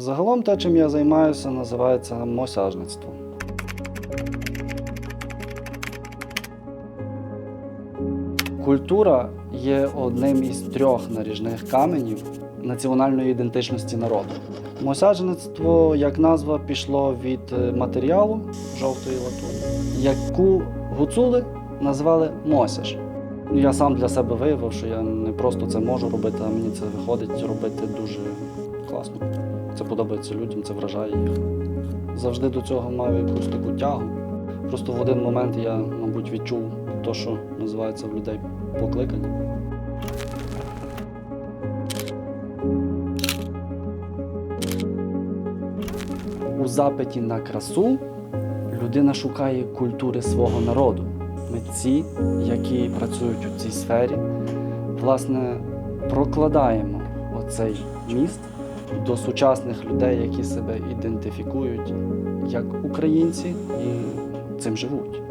Загалом те, чим я займаюся, називається мосяжництво. Культура є одним із трьох наріжних каменів національної ідентичності народу. Мосяжництво, як назва, пішло від е, матеріалу жовтої латуні, яку гуцули назвали мосяж. Ну, Я сам для себе виявив, що я не просто це можу робити, а мені це виходить робити дуже класно. Це подобається людям, це вражає їх. Завжди до цього мав якусь таку тягу. Просто в один момент я, мабуть, відчув те, що називається в людей покликання. У запиті на красу людина шукає культури свого народу. Митці, які працюють у цій сфері, власне, прокладаємо оцей міст до сучасних людей, які себе ідентифікують як українці і цим живуть.